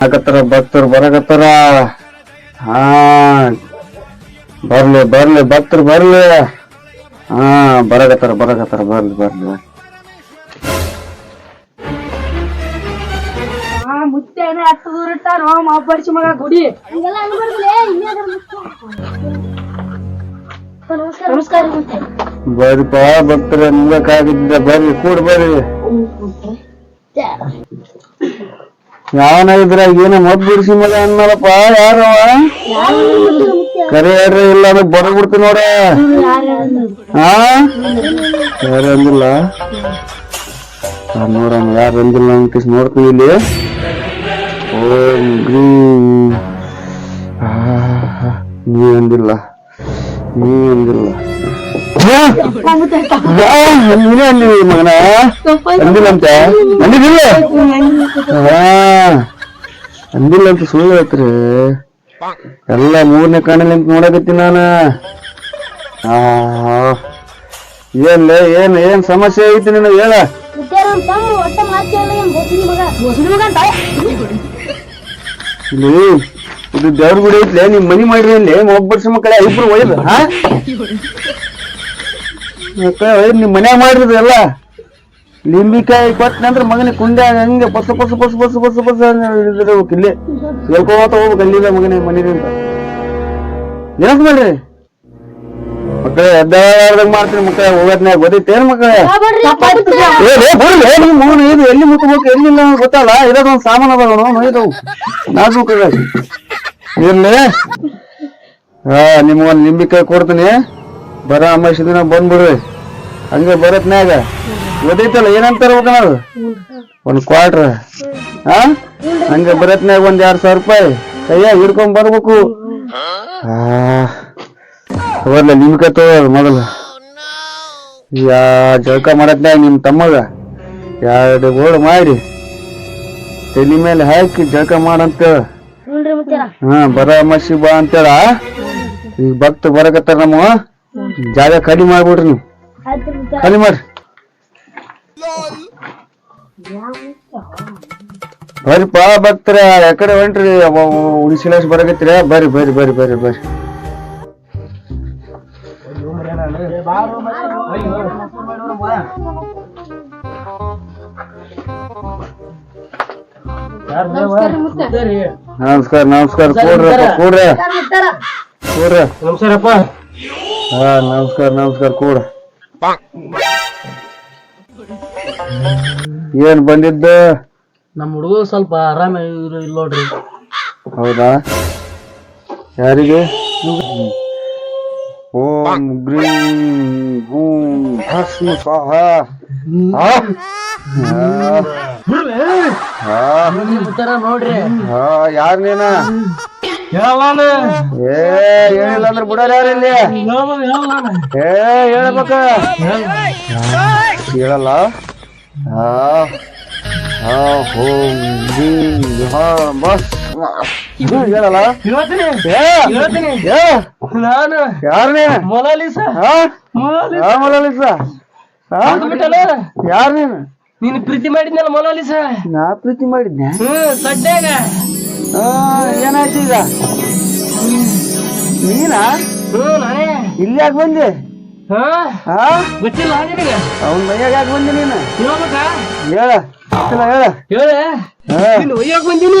ಬರಕತ್ತಾರ ಭಕ್ತರು ಬರಕತ್ತಾರ? ಹಾ ಬರ್ಲಿ ಬರ್ಲಿ ಭಕ್ತರು ಬರ್ಲಿ. ಹಾ ಬರಕತ್ತಾರ ಬರಕತ್ತಾರ ಬರ್ಲಿ ಬರ್ಲಿ ಮುತ್ತೇನೆ ಹತ್ತು ದೂರ ಇಟ್ಟಾರ ಮಗ ಗುಡಿ. ನಮಸ್ಕಾರ. ಬರ್ರಿಪ್ಪ ಭಕ್ತರ ಬರ್ರಿ ಕೂಡ ಬರ್ರಿ. ಯಾವನ ಇದ್ರಾಗ ಏನ ಮದ್ ಬಿಡಿಸಿ ಮಗ ಅನ್ನಲ್ಲಪ್ಪ ಯಾರವ ಕರೆ ಹೇಳ್ರಿ, ಇಲ್ಲ ಅಂದ್ರೆ ಬರಬಿಡ್ತೀನಿ ನೋಡ. ಹಾ ಯಾರು ನೋಡೋಣ, ಯಾರು ಅಂದಿಲ್ಲ ಅಂತ ನೋಡ್ತೀನಿ ಇಲ್ಲಿ. ಓಂ ನೀ ಅಂದಿಲ್ಲ. ನೀ ಅಂದಿಲ್ಲ. ನೀನೇ ಅಂದಿಲ್ಲ ಮಗನ? ಅಂದಿಲ್ಲ ಅಂತ ಸುಳ್ಳು ಹೇಳ್ತ್ರಿ. ಎಲ್ಲ ಮೂರನೇ ಕಣ್ಣಲ್ಲಿ ಅಂತ ನೋಡಕತ್ತೀನಿ ನಾನು. ಏನ್ ಏನ್ ಏನ್ ಸಮಸ್ಯೆ ಐತಿ ನಿನಗೆ ಹೇಳ? ಇಲ್ಲಿ ಇದು ದೇವ್ರ ಗುಡಿ ಐತ್ಲೆ, ನಿಮ್ ಮನಿ ಮಾಡ್ರಿ ಅಲ್ಲಿ ಒಬ್ಬರ್ಸ ಮಕ್ಕಳ, ಇಬ್ರು ಒಯ್ದು ಹಾ ಮನೆ ಮನ್ಯಾಗ ಮಾಡಿದ್ರಿ ಎಲ್ಲ. ಲಿಂಬಿಕಾಯಿ ಕೊಟ್ಟನಂದ್ರ ಮಗನಿಗೆ ಕುಂಡ್ಯಾಗ ಹಂಗೆ ಪಸ ಪಸ ಪಸ ಪಸ ಪಸ ಪಸ ಇದ್ರಬೇಕು ಇಲ್ಲಿ ಹೇಳ್ಕೋತ ಹೋಗ್ಬೇಕು ಅಲ್ಲಿಂದ ಮಗನಿಗೆ ಮನಿದಿಂದ ಏನಂತ ಮಾಡ್ರಿ. ಮಕ್ಕಳೇ ಎದ್ದಾಡ್ದಂಗ ಮಾಡ್ತೀನಿ ಮಕ್ಕಳೇ ಹೋಗೋದ್ನ್ಯಾಗ ಗೊತ್ತೈತೇನ್ ಮಕ್ಕಳೇ? ನಿಮ್ ಮಗನ ಇದು ಎಲ್ಲಿ ಮುಟ್ಟಬೇಕು ಎಲ್ಲಿಲ್ಲ ಗೊತ್ತಲ್ಲ? ಇರೋದೊಂದು ಸಾಮಾನು ಅದಾವ ನಾವು ಇದಾವು ನಾಲ್ಕು ಇರ್ಲಿ. ಹಾ ನಿಮ್ಗೊಂದು ಲಿಂಬಿಕಾಯಿ ಕೊಡ್ತೀನಿ. ಬರ ಅಮಾಸಿ ದಿನ ಬಂದ್ಬಿಡ್ರಿ. ಹಂಗೆ ಬರತ್ನ್ಯಾಗ ಓದೈತಲ್ಲ ಏನಂತಾರ ಅದು? ಒಂದು ಕ್ವಾರ್ಟ್ರ್. ಹಾ ಹಂಗೆ ಬರತ್ನ್ಯಾಗ ಒಂದ್ ಎರಡ್ ಸಾವಿರ ರೂಪಾಯಿ. ಅಯ್ಯ ಹಿಡ್ಕೊಂಡ್ ಬರ್ಬೇಕು. ಹಾ ತಗೋರ್ಲ ನಿಂಬಿಕಾಯಿ ಮೊದಲ. ಯಾ ಜಳಕ ಮಾಡತ್ನ್ಯಾಗ ನಿಮ್ ತಮ್ಮಗ. ಎರಡು ಗೋಳು ಮಾಡಿ ತಲೆ ಮೇಲೆ ಹಾಕಿ ಜಳಕ ಮಾಡಂತ ಹಾ ಬರ ಮಸಿ ಬಾ ಅಂತೇಳ. ಈಗ ಭಕ್ತ ಬರಕತ್ತಾರ ನಮ್ಮ ಜಾಗ ಕಡಿಮೆ ಮಾಡ್ಬಿಡ್ರಿ ನೀವು. ಕಡಿಮೆ ಮಾಡ್ರಿ. ಬರ್ರಿಪ್ಪ ಭಕ್ತರ ಯಾಕಡೆ ಹೊಂಟ್ರಿ. ಉಳಿಸಿಲಾಸ್ ಬರಕತ್ತೀರ? ಬರ್ರಿ ಬರ್ರಿ ಬರ್ರಿ ಬರ್ರಿ ಬರ್ರಿ. ನಮಸ್ಕಾರ ನಮಸ್ಕಾರ ನಮಸ್ಕಾರ. ಕೂಡ್ರಪ್ಪ ಕೂಡ್ರ. ಕೂಡ್ರ. ನಮಸ್ಕಾರಪ್ಪ. ಹಾ ನಮಸ್ಕಾರ ನಮಸ್ಕಾರ ಕೂಡ. ಏನ್ ಬಂದಿದ್ದು? ನಮ್ಮ ಹುಡುಗ ಸ್ವಲ್ಪ ಆರಾಮ ಇಲ್ಲ ನೋಡ್ರಿ. ಹೌದಾ? ಯಾರಿಗೆ? ಓಂ ಗ್ರೀಂ ಹೂಂ ಭಸ್ಮ ಸ್ವಾಹ. ಆ? ಆ? ತರ ನೋಡ್ರಿ. ಆ, ಯಾರ್ ನೀನ? ಏ ಹೇಳಿಲ್ಲ ಅಂದ್ರೆ ಬಿಡೋರು ಯಾರು ಇಲ್ಲಿ? ಏ ಹೇಳ್ಬೇಕ? ಹೇಳಲ್ಲ? ಹೇಳಲ್ಲ ನಾನು ಮೊಲಾಲಿಸ. ಹಾ? ಮೊಲಾಲಿಸ. ಮೊಲಾಲಿಸ. ಯಾರ್ ನೀನು ನೀನು ಪ್ರೀತಿ ಮಾಡಿದ್ನಲ್ಲ ಮೊಲಾಲಿಸ? ನಾ ಪ್ರೀತಿ ಮಾಡಿದ್ನೆ? ಏನಾಯ್ತು ಈಗ? ನೀನಾ? ಇಲ್ಲಿ ಯಾಕೆ ಬಂದೆ? ಹಾ? ಹಾ ಗೊತ್ತಿಲ್ಲ ಅವನ್ ಮೈಯಾಗ ಯಾಕೆ ಬಂದೆ ನೀನು? ಹೇಳ ಗೊತ್ತಿಲ್ಲ ಹೇಳ. ಹೇಳ? ಒಯ್ಯಕ್ ಬಂದೀನಿ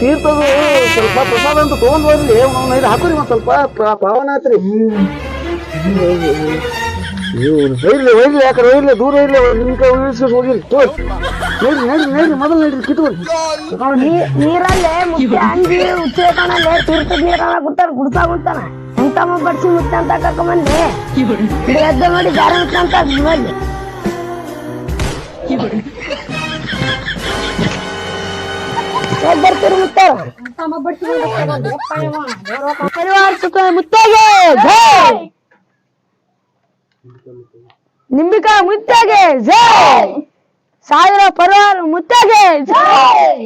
ತೀರ್ತದೆ ಸ್ವಲ್ಪ ಪ್ರಸಾದ ಅಂತ ತಗೊಂಡ್ ಬರ್ಲಿ ಹಾಕೋರಿ ಒಂದ್ ಸ್ವಲ್ಪ ಪಾವನ ಆತ್ರಿ ಒಯ್ಲಿ ಒಯ್ಲಿ ಯಾಕಡೆ ಒಯ್ಲಿ ದೂರ ಒಯ್ಲಿ ನಿಮ್ ಕೈ ಉಳಿಸ್ಕೊಂಡು ಹೋಗಿರಿ ತೋರಿ ನೋಡ್ರಿ ನಡ್ರಿ ನಡ್ರಿ ಮೊದಲು ನಡ್ರಿ ಕಿತ್ಕೊಳ್ರಿ ನೀರಲ್ಲೇ ಮುತ್ತೆ ಅಂಗಿ ಉಚ್ಚೇತಾನಲ್ಲೇ ತೀರ್ಥ ನೀರನ್ನ ಕುಡ್ತಾನ ಕುಡ್ತಾ ಕುಡ್ತಾನ ಎಂತಮ್ಮ ಬಡ್ಸಿ ಮುತ್ತೆ ಅಂತ ಕರ್ಕೊಂಬಂದೆ ಎದ್ದ ನೋಡಿ ಜಾರ ಮುತ್ತೆ ಅಂತ ನೋಡಿ ಹೇಗ್ ಬರ್ತೀರಿ ಮುತ್ತೆ ಪರಿವಾರ ಸುಖ ಮುತ್ತೆಗೆ ಜೈ ನಿಂಬಿಕಾ ಮುತ್ತಗೆ ಜೈ! ಸಾವಿರ ಪರಿವಾರ ಮುತ್ತಗೆ ಜೈ!